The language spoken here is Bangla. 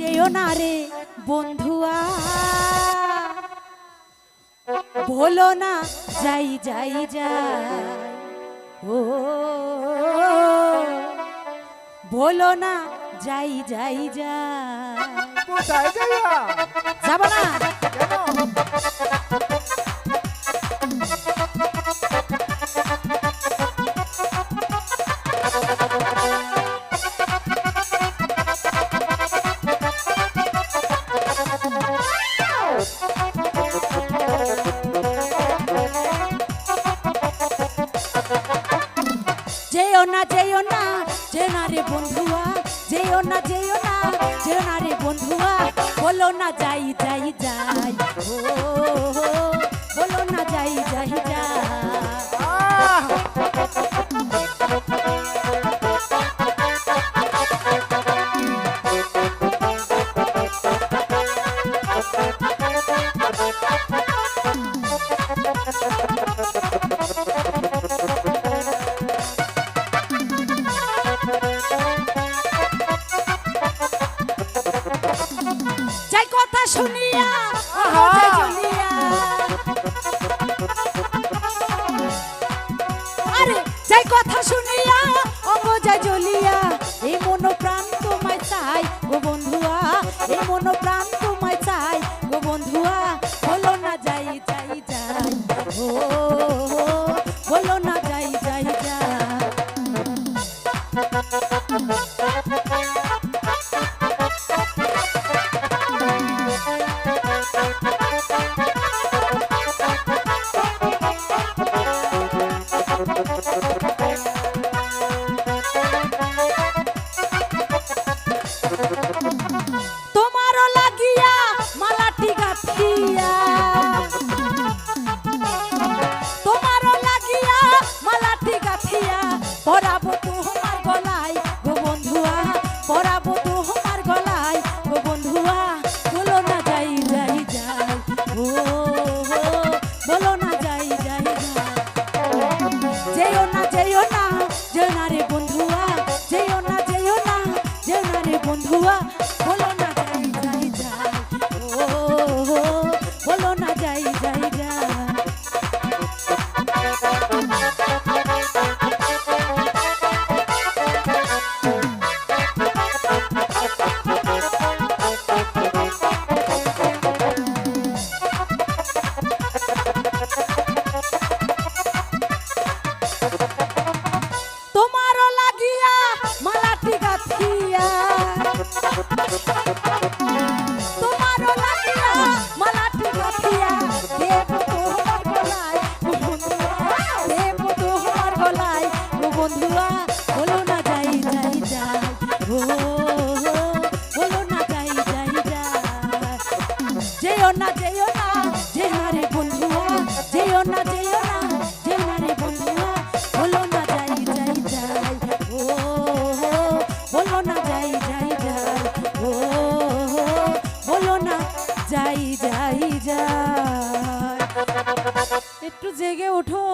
যেও না রে বন্ধুয়া। বলো না যাই যাই যাই। ও বলো না যাই যাই যাই। যাব না। না যেও না যেও না রে বন্ধুয়া, যেও না যেও না যেও না রে বন্ধুয়া, বলো না যাই যাই যাই। যাই কথা শুনিয়া আরে যাই কথা শুনিয়া যাই জ্বলিয়া এই মন প্রাণ তোমায় চাই গো বন্ধুয়া এই মন প্রাণ তোমায় চাই গো বন্ধুয়া বলো না যাই যাই যাই ও বলো না বলো না না যেও না যেও না রে বন্ধুয়া না, যেও না যেও না রে বন্ধুয়া, বলো না যাই যাই যাই। ও বলো না যাই যাই ও, বলো না যাই যাই যাই। একটু জেগে ওঠো।